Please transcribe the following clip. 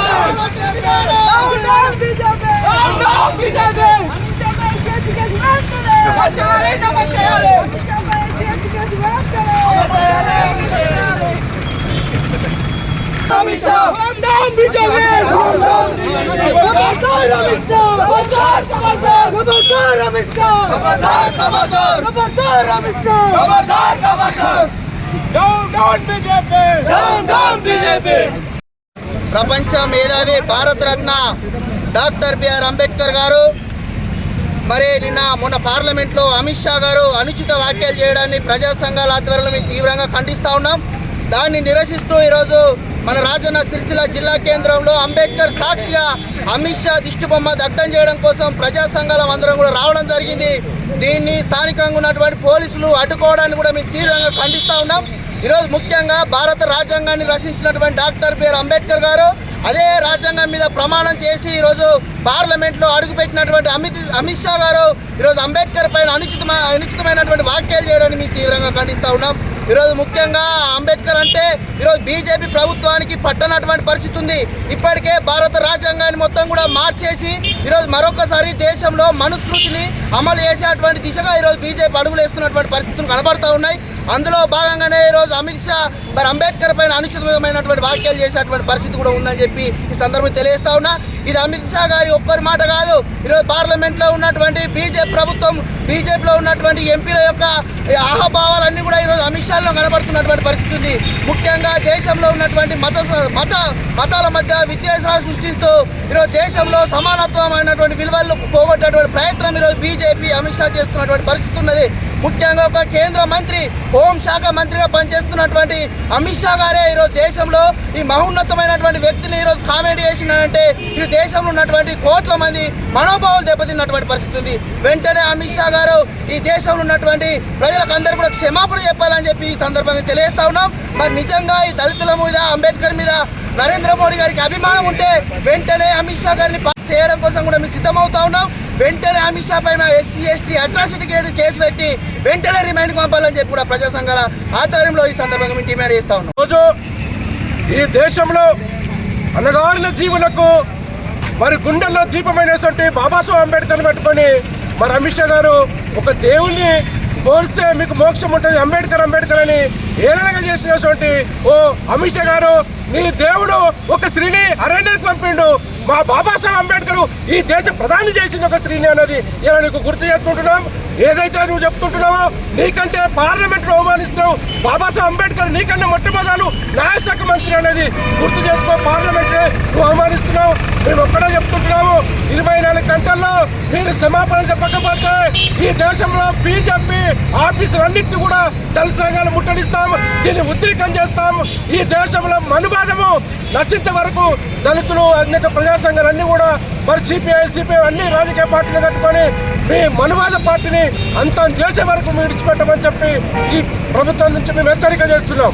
¡Vamos! ప్రపంచ మేధావి Bharat Ratna doctor BR Ambedkar గారు. మరి నిన్న మొన్న పార్లమెంట్లో అమిత్ షా గారు అనుచిత వ్యాఖ్యలు చేయడాన్ని ప్రజా సంఘాల ఆధ్వర్యంలో మేము తీవ్రంగా ఖండిస్తూ ఉన్నాం. దాన్ని నిరసిస్తూ ఈరోజు మన రాజన్న సిరిసిల్ల జిల్లా కేంద్రంలో అంబేద్కర్ సాక్షిగా అమిత్ షా దిష్టిబొమ్మ దగ్ధం చేయడం కోసం ప్రజా సంఘాల అందరం కూడా రావడం జరిగింది. దీన్ని స్థానికంగా ఉన్నటువంటి పోలీసులు అడ్డుకోవడానికి కూడా మేము తీవ్రంగా ఖండిస్తూ ఉన్నాం. ఈరోజు ముఖ్యంగా భారత రాజ్యాంగాన్ని రచించినటువంటి డాక్టర్ బిఆర్ అంబేద్కర్ గారు అదే రాజ్యాంగం మీద ప్రమాణం చేసి ఈరోజు పార్లమెంట్లో అడుగుపెట్టినటువంటి అమిత్ అమిత్ షా గారు ఈరోజు అంబేద్కర్ పైన అనుచితమ అనుచితమైనటువంటి వ్యాఖ్యలు చేయడాన్ని మేము తీవ్రంగా ఖండిస్తూ ఉన్నాం. ఈరోజు ముఖ్యంగా అంబేద్కర్ అంటే ఈరోజు బీజేపీ ప్రభుత్వానికి పట్టనటువంటి పరిస్థితి ఉంది. ఇప్పటికే భారత రాజ్యాంగాన్ని మొత్తం కూడా మార్చేసి ఈరోజు మరొకసారి దేశంలో మనుస్మృతిని అమలు చేసేటువంటి దిశగా ఈరోజు బీజేపీ అడుగులు వేస్తున్నటువంటి పరిస్థితులు కనబడుతూ ఉన్నాయి. అందులో భాగంగానే ఈరోజు అమిత్ షా మరి అంబేద్కర్ పైన అనుచితమైనటువంటి వ్యాఖ్యలు చేసేటువంటి పరిస్థితి కూడా ఉందని చెప్పి ఈ సందర్భం తెలియజేస్తా ఉన్నా. ఇది అమిత్ షా గారి ఒక్కరి మాట కాదు. ఈరోజు పార్లమెంట్లో ఉన్నటువంటి బీజేపీ ప్రభుత్వం బీజేపీలో ఉన్నటువంటి ఎంపీల యొక్క ఆహాభావాలన్నీ కూడా ఈరోజు అమిత్ షాలో కనబడుతున్నటువంటి పరిస్థితి ఉంది. ముఖ్యంగా దేశంలో ఉన్నటువంటి మత మత మతాల మధ్య వ్యత్యాసాలు సృష్టిస్తూ ఈరోజు దేశంలో సమానత్వమైనటువంటి విలువలు పోగొట్టేటువంటి ప్రయత్నం ఈరోజు బీజేపీ అమిత్ షా చేస్తున్నటువంటి పరిస్థితి ఉన్నది. ముఖ్యంగా ఒక కేంద్ర మంత్రి హోంశాఖ మంత్రిగా పనిచేస్తున్నటువంటి అమిత్ షా గారే ఈరోజు దేశంలో ఈ మహోన్నతమైనటువంటి వ్యక్తిని ఈరోజు కామెంట్ చేసినారంటే ఈ దేశంలో ఉన్నటువంటి కోట్ల మంది మనోభావాలు దెబ్బతిన్నటువంటి పరిస్థితి ఉంది. వెంటనే అమిత్ షా గారు ఈ దేశంలో ఉన్నటువంటి ప్రజలకందరూ కూడా క్షమాపణ చెప్పాలని చెప్పి ఈ సందర్భంగా తెలియజేస్తా ఉన్నాం. మరి నిజంగా ఈ దళితుల మీద అంబేద్కర్ మీద నరేంద్ర మోడీ గారికి అభిమానం ఉంటే వెంటనే అమిత్ షా గారిని చేయడం కోసం కూడా మేము సిద్ధమవుతా ఉన్నాం. వెంటనే అమిత్ షా పైన ఎస్సీ ఎస్టీ అట్రాసిటీ కేసు పెట్టి వెంటనే రిమైండ్ పంపాలని చెప్పి కూడా ప్రజా సంఘాల ఆధ్వర్యంలో ఈ సందర్భంగా మేము డిమాండ్ చేస్తా ఉన్నాం. రోజు ఈ దేశంలో అనగారిన జీవులకు మరి గుండెల్లో దీపమైనటువంటి బాబాసాహెబ్ అంబేద్కర్ని పెట్టుకొని మరి అమిత్ షా గారు ఒక దేవుణ్ణి పోలిస్తే మీకు మోక్షం ఉంటుంది అంబేద్కర్ అంబేద్కర్ అని ఏలనగా చేసినటువంటి ఓ అమిత్ షా గారు నీ దేవుడు ఒక స్త్రీని అరణ్యానికి పంపిండు. మా బాబాసాహెబ్ అంబేద్కర్ ఈ దేశ ప్రధాని చేసింది ఒక స్త్రీని అన్నది ఇలా నీకు గుర్తు చేసుకుంటున్నాం ఏదైతే నువ్వు చెప్తుంటున్నావో నీకంటే పార్లమెంట్లో అవమానిస్తున్నావు బాబాసాహెబ్ అంబేద్కర్ నీకంటే మొట్టమొదలు న్యాయశాఖ మంత్రి అనేది గుర్తు చేసుకో పార్లమెంట్ నువ్వు అవమానిస్తున్నావు మేము ఒక్కడ గంటల్లో మీరు క్షమాపణ చెప్పకపోతే ఈ దేశంలో బీజేపీ ఆఫీసులన్నింటినీ కూడా దళిత సంఘాలు ముట్టడిస్తాం దీన్ని ఉద్రికం చేస్తాం. ఈ దేశంలో మనువాదము నచ్చించే వరకు దళితులు అనేక ప్రజా సంఘాలు కూడా మరి సిపిఐ సిపిఐ అన్ని రాజకీయ పార్టీలు కట్టుకొని మీ మనువాద పార్టీని అంతం చేసే వరకు మీరు విడిచిపెట్టమని చెప్పి ఈ ప్రభుత్వం నుంచి మేము హెచ్చరిక చేస్తున్నాం.